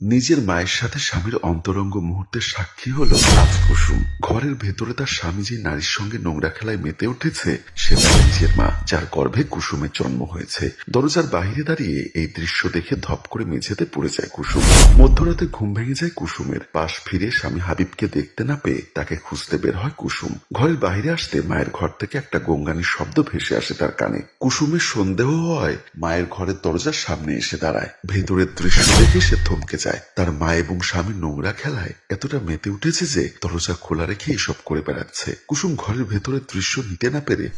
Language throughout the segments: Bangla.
নিজের মায়ের সাথে স্বামীর অন্তরঙ্গ মুহূর্তের সাক্ষী হলো কুসুম। ঘরের ভেতরে তার স্বামী যে নারীর সঙ্গে নোংরা খেলায় মেতে উঠেছে সে নিজের মা, যার গর্ভে কুসুমের জন্ম হয়েছে। দরজার বাহিরে দাঁড়িয়ে এই দৃশ্য দেখে ধপ করে মেঝেতে পড়ে যায় কুসুম। মধ্যরাতে ঘুম ভেঙে যায় কুসুমের। পাশ ফিরে স্বামী হাবিবকে দেখতে না পেয়ে তাকে খুঁজতে বের হয় কুসুম। ঘরের বাইরে আসতে মায়ের ঘর থেকে একটা গঙ্গানির শব্দ ভেসে আসে তার কানে। কুসুমের সন্দেহ হয়, মায়ের ঘরের দরজার সামনে এসে দাঁড়ায়। ভেতরের দৃশ্য দেখে সে থমকে যায়। তার মা এবং স্বামী নোংরা খেলায় এতটা মেতে উঠেছে যে দরজা খোলা রেখে এসব করে বেড়াচ্ছে। কুসুম ঘরের ভেতরের দৃশ্য নিতে না পেরে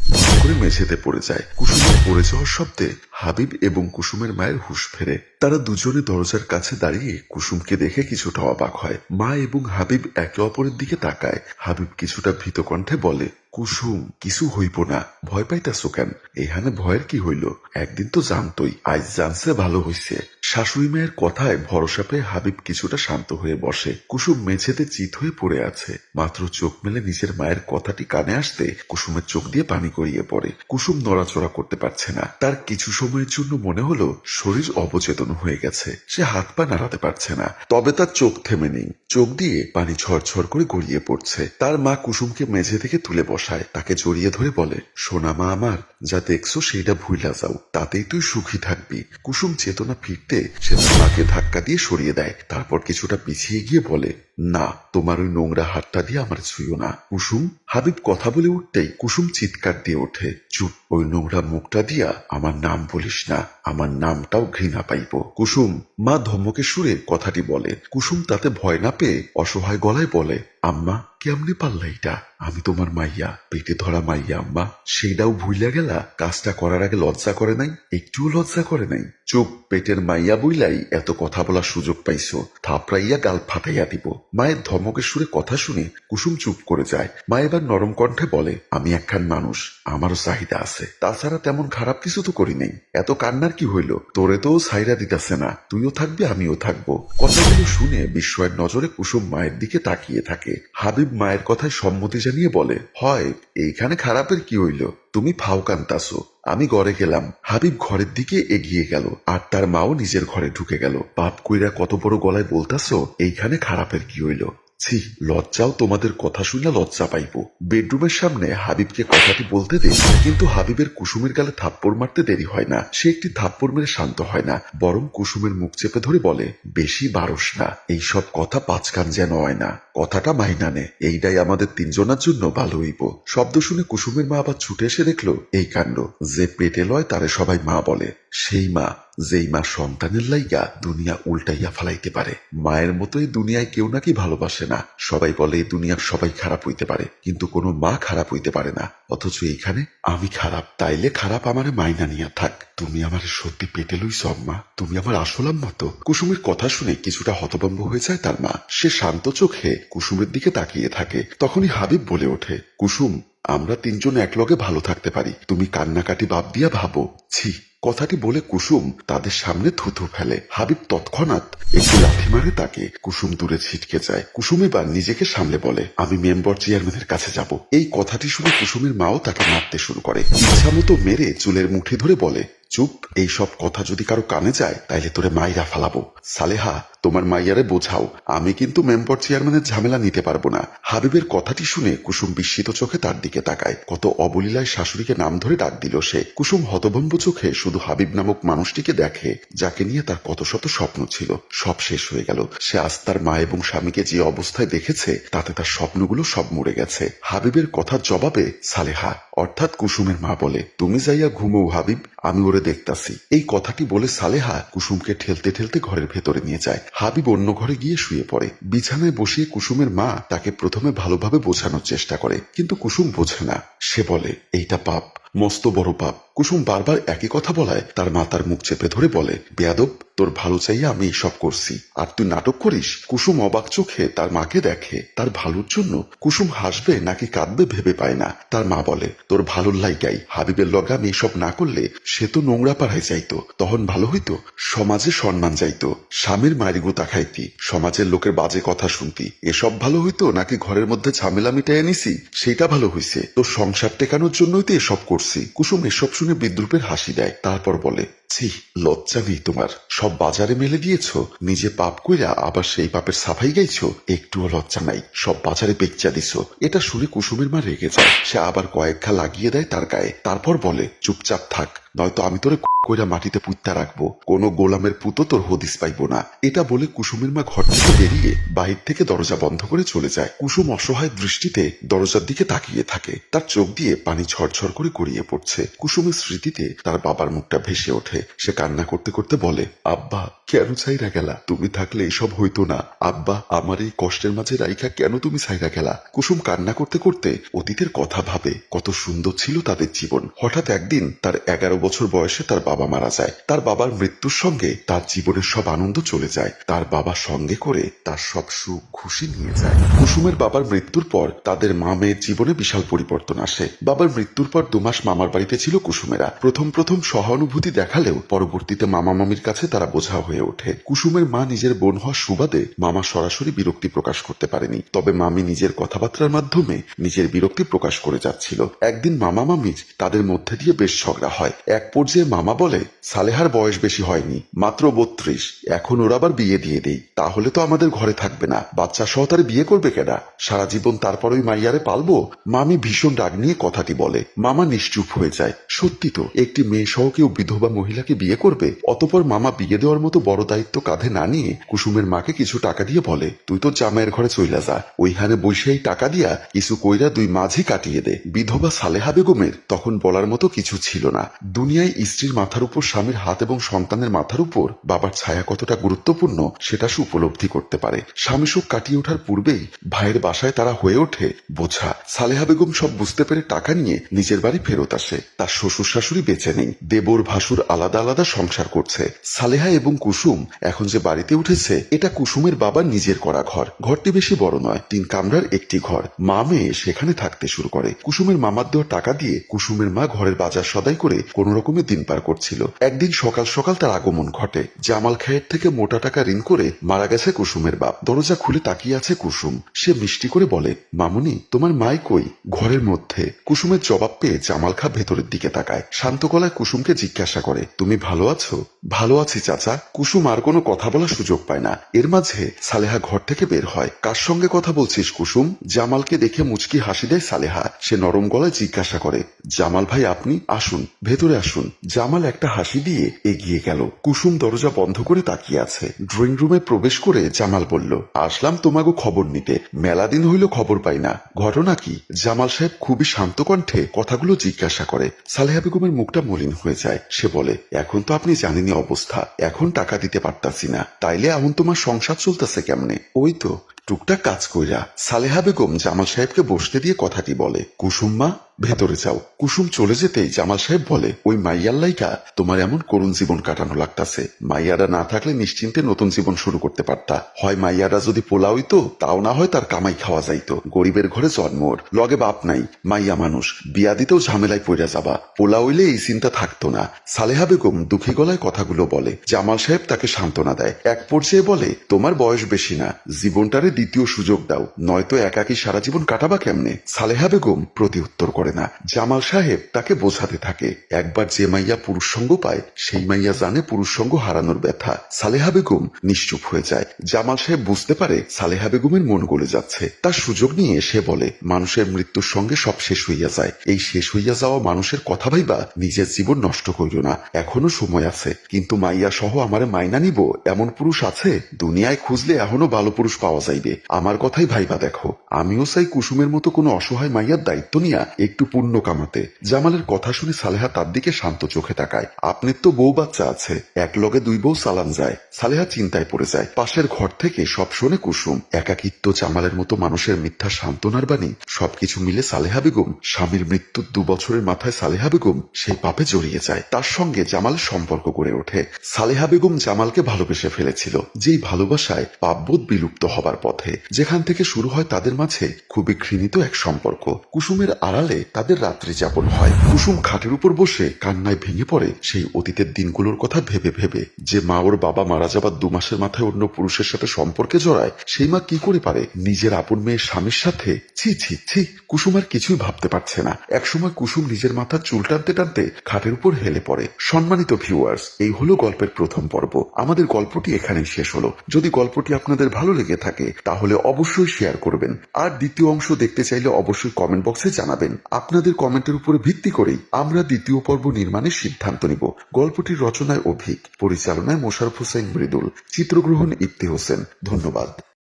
করে মেঝেতে পড়ে যায়। কুসুমের পড়ে যাওয়ার শব্দে হাবিব এবং কুসুমের মায়ের হুঁশ ফেরে। তারা দুজনে দরজার কাছে দাঁড়িয়ে কুসুমকে দেখে কিছুটা অবাক হয়। মা এবং হাবিব একে অপরের দিকে তাকায়। হাবিব কিছুটা ভীত কণ্ঠে বলে, কুসুম, কিছু হইব না। ভয় পাইতাছো কেন? এখানে ভয়ের কি হইল? একদিন তো জানতই, আজ জানছে ভালো হইছে। শাশুড়ি মায়ের কথায় ভরসা পেয়ে হাবিব কিছুটা শান্ত হয়ে বসে। কুসুম মেঝেতে চিত হয়ে পড়ে আছে। মাত্র চোখ মেলে নিজের মায়ের কথাটি কানে আসতে কুসুমের চোখ দিয়ে পানি গড়িয়ে পড়ে। কুসুম নড়াচড়া করতে পারছে না। তার কিছু সময়ের জন্য মনে হলো শরীর অবচেতন হয়ে গেছে। সে হাত পা নাড়াতে পারছে না। তবে তার চোখ থেমে নেই। চোখ দিয়ে পানি ঝরঝর করে গড়িয়ে পড়ছে। তার মা কুসুমকে মেঝে থেকে তুলে বসায়। তাকে জড়িয়ে ধরে বলে, সোনা মা আমার, যা দেখছ সেইটা ভুইলা যাও। তাতেই তুই সুখী থাকবি। কুসুম চেতনা ফিরতে সে তাকে ধাক্কা দিয়ে সরিয়ে দেয়। তারপর কিছুটা পিছিয়ে গিয়ে বলে না, তোমার ওই নোংরা হাতটা দিয়ে আমার ছুঁয়ো না। কুসুম, হাবিব কথা বলে উঠতেই কুসুম চিৎকার দিয়ে ওঠে। চুপ, ওই নোংরা মুখটা দিয়া আমার নাম বলিস না, আমার নামটাও ঘৃণা পাইব। কুসুম, মা ধমকে সুরে কথাটি বলে। কুসুম তাতে ভয় না পেয়ে অসহায় গলায় বলে, আম্মা, কেমনে পারলা এটা আমি তোমার মাইয়া, পেটে ধরা মাইয়া আম্মা। সেইটাও ভুইলা গেলা, কাজটা করার আগে লজ্জা করে নাই, একটুও লজ্জা করে নাই। চুপ, পেটের মাইয়া বইলাই এত কথা বলার সুযোগ পাইছো, থাপড়াইয়া গাল ফাটাইয়া দিব। মায়ের ধমকের সুরে কথা শুনে কুসুম চুপ করে যায়। মা এবার নরম কণ্ঠে বলে, আমি একখান মানুষ, আমারও চাহিদা আছে। তাছাড়া তেমন খারাপ কিছু তো করি নাই। এত কান্নার কি হইল? তোরে তো সাইরা দিতেছে না। তুইও থাকবি, আমিও থাকব। কথাগুলো শুনে বিস্ময়ের নজরে কুসুম মায়ের দিকে তাকিয়ে থাকে। হাবিব মায়ের কথায় সম্মতি জানিয়ে বলে, হয়, এইখানে খারাপের কি হইল? তুমি ফাও কান্তাসো আমি ঘরে গেলাম। হাবিব ঘরের দিকে এগিয়ে গেল, আর তার মাও নিজের ঘরে ঢুকে গেল। বাপ কইরা কত বড় গলায় বলতাসো এইখানে খারাপের কি হইল? ছি, লজ্জাও তোমাদের কথা শুনে লজ্জা পাইব। বেডরুমের সামনে হাবিবকে কথাটি বলতে দে কিন্তু হাবিবের কুসুমের গালে থাপ্পড় মারতে দেরি হয় না। সে একটি থাপ্পড় মেরে শান্ত হয় না, বরং কুসুমের মুখ চেপে ধরে বলে, বেশি বারস না, এইসব কথা পাঁচকান যেন হয় না। কথাটা মাইনা নে, এইটাই আমাদের তিনজনের জন্য ভালো হইব। শব্দ শুনে কুসুমের মা আবার ছুটে এসে দেখল, এই কাণ্ড, যে পেটে লয় তারে সবাই মা বলে। সেই মা যেই মা সন্তানের লাইগা দুনিয়া উল্টাইয়া ফালাইতে পারে। মায়ের মতোই দুনিয়ায় কেউ নাকি ভালোবাসে না। সবাই বলে এই দুনিয়ার সবাই খারাপ হইতে পারে। কিন্তু কোনো মা খারাপ হইতে পারে না। অথচ এইখানে আমি খারাপ, তাইলে খারাপ আমার মাইনা নিয়া থাক। তুমি আমার সত্যি পেটে লইছ মা তুমি আমার আসল আম্মা তো। কুসুমের কথা শুনে কিছুটা হতভম্ব হয়ে যায় তার মা। সে শান্ত চোখে কুসুমের দিকে তাকিয়ে থাকে। তখনই হাবিব বলে ওঠে, কুসুম, আমরা তিনজন একলগে ভালো থাকতে পারি। তুমি কান্নাকাটি বাপ দিয়া ভাবো। ছি কথাটি বলে কুসুম তাদের সামনে থুথু ফেলে। হাবিব তৎক্ষণাৎ একটু লাথি মারে তাকে। কুসুম দূরে ছিটকে যায়। কুসুম এবার নিজেকে সামলে বলে, আমি মেম্বার চেয়ারম্যানের কাছে যাব। এই কথাটি শুনে কুসুমের মাও তাকে মারতে শুরু করে। ইচ্ছা মতো মেরে চুলের মুঠি ধরে বলে চুপ এই সব কথা যদি কারও কানে যায়, তাইলে তোরে মাইরা ফালাবো। সালেহা, তোমার মাইয়ারে বোঝাও, আমি কিন্তু মেম্বার চেয়ারম্যানের ঝামেলা নিতে পারব না। হাবিবের কথাটি শুনে কুসুম বিস্মিত চোখে তার দিকে তাকায়। কত অবলীলায় শাশুড়িকে নাম ধরে ডাক দিল সে। কুসুম হতভম্ব চোখে শুধু হাবিব নামক মানুষটিকে দেখে, যাকে নিয়ে তার কত শত স্বপ্ন ছিল, সব শেষ হয়ে গেল। সে আজ তার মা এবং স্বামীকে যে অবস্থায় দেখেছে, তাতে তার স্বপ্নগুলো সব মরে গেছে। হাবিবের কথার জবাবে সালেহা, অর্থাৎ কুসুমের মা বলে, তুমি যাইয়া ঘুমো হাবিব, আমি ওরে দেখতাছি। এই কথাটি বলে সালেহা কুসুমকে ঠেলতে ঠেলতে ঘরের ভেতরে নিয়ে যায়। হাবিব অন্য ঘরে গিয়ে শুয়ে পড়ে। বিছানায় বসিয়ে কুসুমের মা তাকে প্রথমে ভালোভাবে বোঝানোর চেষ্টা করে। কিন্তু কুসুম বোঝে না। সে বলে, এইটা পাপ। মস্ত বড় পাপ। কুসুম বারবার একই কথা বলায়, তার মা তার মুখ চেপে ধরে বলে, বেয়াদব, তোর ভালো চাইয়া আমি সব করছি। আর তুই নাটক করিস? কুসুম অবাক চোখে তার মাকে দেখে। তার ভালোর জন্য কুসুম হাসবে নাকি কাঁদবে ভেবে পায় না। তার মা বলে, তোর ভালোর লাইগাই হাবিবের লগা আমি না করলে সে তো নোংরা পাড়ায় যাইতো। তখন ভালো হইতো, সমাজে সম্মান যাইতো। স্বামীর মায়ের গুতা খাইতি, সমাজের লোকের বাজে কথা শুনতি। এসব ভালো হইতো নাকি ঘরের মধ্যে ঝামেলা মিটাইয়া নিছি? সেটা ভালো হইছে। তোর সংসার টেকানোর জন্যই তো এসব করছি। কুসুম এসব শুনে বিদ্রুপের হাসি দেয় তারপর বলে ছি, লজ্জা নেই তোমার। সব বাজারে মেলে দিয়েছ। নিজে পাপ কইরা আবার সেই পাপের সাফাই গাইছো। একটুও লজ্জা নাই। সব বাজারে বেচা দিছো। এটা শুনে কুসুমের মা রেগে যায়। সে আবার কয়েক ঘা লাগিয়ে দেয় তার গায়ে। তারপর বলে, চুপচাপ থাক। নয়তো আমি তোরে কইরা মাটিতে পুঁততে রাখব। কোনো গোলামের পুতো তোর হদিস পাইবো না। এটা বলে কুসুমের মা ঘর থেকে বেরিয়ে বাহির থেকে দরজা বন্ধ করে চলে যায়। কুসুম অসহায় দৃষ্টিতে দরজার দিকে তাকিয়ে থাকে। তার চোখ দিয়ে পানি ঝরঝর করে গড়িয়ে পড়ছে। কুসুমের স্মৃতিতে তার বাবার মুখটা ভেসে ওঠে। সে কান্না করতে করতে বলে আব্বা কেন ছাইরা গেলা? তুমি থাকলে এসব হইতো না। আব্বা, আমার এই কষ্টের মাঝে রাইখা কেন তুমি ছাইরা গেলা? কুসুম কান্না করতে করতে অতীতের কথা ভাবে, কত সুন্দর ছিল তাদের জীবন। হঠাৎ একদিন তার এগারো বছর বয়সে তার বাবা মারা যায়। তার বাবার মৃত্যুর সঙ্গে তার জীবনের সব আনন্দ চলে যায়। তার বাবা সঙ্গে করে তার সব সুখ, খুশি নিয়ে যায়। কুসুমের বাবার মৃত্যুর পর তাদের মা মেয়ের জীবনে বিশাল পরিবর্তন আসে। বাবার মৃত্যুর পর দুমাস মামার বাড়িতে ছিল কুসুমেরা। প্রথম প্রথম সহানুভূতি দেখালেও পরবর্তীতে মামা মামির কাছে তারা বোঝা হয়ে ওঠে। কুসুমের মা নিজের বোন হওয়ার সুবাদে মামা সরাসরি বিরক্তি প্রকাশ করতে পারেনি। তবে মামি নিজের কথাবার্তার মাধ্যমে নিজের বিরক্তি প্রকাশ করে যাচ্ছিল। একদিন মামা মামিজ তাদের মধ্যে দিয়ে বেশ ঝগড়া হয়। এক পর্যায়ে মামা বলে, সালেহার বয়স বেশি হয়নি, মাত্র বত্রিশ। এখন ওর আবার বিয়ে দিয়ে দেই। তাহলে তো আমাদের ঘরে থাকবে না। বাচ্চা সহ তার বিয়ে করবে কেনা সারা জীবন তারপর ওই মাইয়ারে পালবো? মামি ভীষণ রাগ নিয়ে কথাটি বলে। মামা নিশ্চুপ হয়ে যায়। সত্যি তো, একটি মেয়ে সহ কেউ বিধবা মহিলাকে বিয়ে করবে? অতপর মামা বিয়ে দেওয়ার মতো বড় দায়িত্ব কাঁধে না নিয়ে কুসুমের মাকে কিছু টাকা দিয়ে বলে, তুই তো জামাইয়ের ঘরে চইলা যা। ওইখানে বসেই টাকা দিয়া কিছু কইরা দুই মাঝি কাটিয়ে দে। বিধবা সালেহা বেগমের তখন বলার মতো কিছু ছিল না। দুনিয়ায় স্ত্রীর মাথার উপর, স্বামীর হাত এবং সন্তানের মাথার উপর বাবার ছায়া কতটা গুরুত্বপূর্ণ সেটা সে উপলব্ধি করতে পারে। স্বামী সুখ কাটিয়ে ওঠার পূর্বেই ভাইয়ের বাসায় তারা হয়ে ওঠে বোঝা। সালেহা বেগম সব বুঝতে পেরে টাকা নিয়ে নিজের বাড়ি ফেরত আসে। তার শ্বশুর শাশুড়ি বেঁচে নেই। দেবর ভাসুর আলাদা আলাদা সংসার করছে। সালেহা এবং কুসুম এখন যে বাড়িতে উঠেছে, এটা কুসুমের বাবার নিজের করা ঘর। ঘরটি বেশি বড় নয়, তিন কামরার একটি ঘর। মা মেয়ে সেখানে থাকতে শুরু করে। কুসুমের মামার দেওয়া টাকা দিয়ে কুসুমের মা ঘরের বাজার সদাই করে কোন রকমের দিন পার করছিল। একদিন সকাল সকাল তার আগমন ঘটে। জামাল খায়ের থেকে মোটা টাকা ঋণ করে মারা গেছে কুসুমের বাপ। দরজা খুলে তাকিয়ে আছে কুসুম। সে মিষ্টি করে বলে, মামুনি, তোমার মাই কই? ঘরের মধ্যে। কুসুমের জবাব পেয়ে জামাল খা ভেতরের দিকে তাকায়। শান্ত গলায় কুসুমকে জিজ্ঞাসা করে, তুমি ভালো আছো? ভালো আছি, চাচা। কুসুম আর কোনো কথা বলার সুযোগ পায় না। এর মাঝে সালেহা ঘর থেকে বের হয়। কার সঙ্গে কথা বলছিস কুসুম? জামালকে দেখে মুচকি হাসি দেয় সালেহা। সে নরম গলায় জিজ্ঞাসা করে, জামাল ভাই, আপনি? আসুন, ভেতরে আসুন। জামাল একটা হাসি দিয়ে এগিয়ে গেল। কুসুম দরজা বন্ধ করে তাকিয়ে আছে। ড্রয়িং রুমে প্রবেশ করে জামাল বলল, আসলাম তোমাকে খবর নিতে। মেলা দিন হইল খবর পাই না। ঘটনা কি? জামাল সাহেব খুবই শান্ত কণ্ঠে কথাগুলো জিজ্ঞাসা করে। সালেহা বেগমের মুখটা মলিন হয়ে যায়। সে বলে, এখন তো আপনি জানেনই অবস্থা। এখন টাকা দিতে পারতাছি না। তাইলে এমন তোমার সংসার চলতেছে কেমনে? ওই তো, টুকটাক কাজ কইরা। সালেহা বেগম জামাল সাহেবকে বসতে দিয়ে কথাটি বলে, কুসুম মা ভেতরে যাও। কুসুম চলে যেতেই জামাল সাহেব বলে, ওই মাইয়াল্লাইকা তোমার এমন করুণ জীবন কাটানো লাগতাছে। মাইয়ারা না থাকলে নিশ্চিন্তে নতুন জীবন শুরু করতে পারতা। হয় মাইয়ারা যদি পোলা হইতো তাও না হয় তার কামাই খাওয়া যাইতো। গরিবের ঘরে জন্ম। লগে বাপ নাই, মাইয়া মানুষ। বিয়া দিতেও ঝামেলায় পড়ে যাবা। পোলা হইলে এই চিন্তা থাকতো না। সালেহা বেগম দুঃখী গলায় কথাগুলো বলে। জামাল সাহেব তাকে সান্ত্বনা দেয়। এক পর্যায়ে বলে, তোমার বয়স বেশি না। জীবনটারে দ্বিতীয় সুযোগ দাও। নয়তো একাকি সারা জীবন কাটাবা কেমনে? সালেহা বেগম প্রতি উত্তর করে না। জামাল সাহেব তাকে বোঝাতে থাকে, একবার যে মাইয়া পুরুষ সঙ্গ পায়, সেই মাইয়া জানে পুরুষ সঙ্গ হারানোর ব্যথা। সালেহা বেগম নিশ্চুপ হয়ে যায়। জামাল সাহেব বুঝতে পারে সালেহা বেগমের মন গলে যাচ্ছে। তার সুযোগ নিয়ে সে বলে, মানুষের মৃত্যুর সঙ্গে সব শেষ হইয়া যায়। এই শেষ হইয়া যাওয়া মানুষের কথা ভাইবা নিজের জীবন নষ্ট করিও না। এখনও সময় আছে। কিন্তু মাইয়া সহ আমারে মাইনা নিব, এমন পুরুষ আছে? দুনিয়ায় খুঁজলে এখনও ভালো পুরুষ পাওয়া যাইবে। আমার কথাই ভাইবা দেখো। আমিও চাই কুসুমের মতো কোনো অসহায় মাইয়ার দায়িত্ব নিয়া পুণ্য কামাতে। জামালের কথা শুনে সালেহা তার দিকে শান্ত চোখে তাকায়। আপনার তো বউ বাচ্চা আছে। এক লগে দুই বউ সালাম যায়। সালেহা চিন্তায় পড়ে যায়। পাশের ঘর থেকে সব শোনে কুসুম। একাকিত্ব জামালের মতো মানুষের মিথ্যা সান্ত্বনার বাণী। সবকিছু মিলে সালেহা বেগম। স্বামীর মৃত্যুর দু বছরের মাথায় সালেহা বেগম সেই পাপে জড়িয়ে যায়। তার সঙ্গে জামালের সম্পর্ক গড়ে ওঠে। সালেহা বেগম জামালকে ভালোবেসে ফেলেছিল। যেই ভালোবাসায় পাপবোধ বিলুপ্ত হবার পথে। যেখান থেকে শুরু হয় তাদের মাঝে খুবই ঘৃণিত এক সম্পর্ক। কুসুমের আড়ালে তাদের রাত্রি যাপন হয়। কুসুম খাটের উপর বসে কান্নায় ভেঙে পড়ে সেই অতীতের দিনগুলোর কথা ভেবে ভেবে। যে মা ওর বাবা মারা যাবার দু মাসের মাথায় অন্য পুরুষের সাথে সম্পর্কে জড়ায়, সেই মা কি করে পারে? নিজের আপন মেয়ের স্বামীর সাথে? ছি ছি ছি, কুসুম আর কিছুই ভাবতে পারছে না। একসময় কুসুম নিজের মাথার চুল টানতে টানতে খাটের উপর হেলে পড়ে। সম্মানিত ভিউয়ার্স, এই হলো গল্পের প্রথম পর্ব। আমাদের গল্পটি এখানেই শেষ হলো। যদি গল্পটি আপনাদের ভালো লেগে থাকে, তাহলে অবশ্যই শেয়ার করবেন। আর দ্বিতীয় অংশ দেখতে চাইলে অবশ্যই কমেন্ট বক্সে জানাবেন। আপনাদের কমেন্টের উপরে ভিত্তি করেই আমরা দ্বিতীয় পর্ব নির্মাণের সিদ্ধান্ত নিব। গল্পটির রচনায় অভিক, পরিচালনায় মোশারফ হোসেন মৃদুল, চিত্রগ্রহণ ইফতি হোসেন। ধন্যবাদ।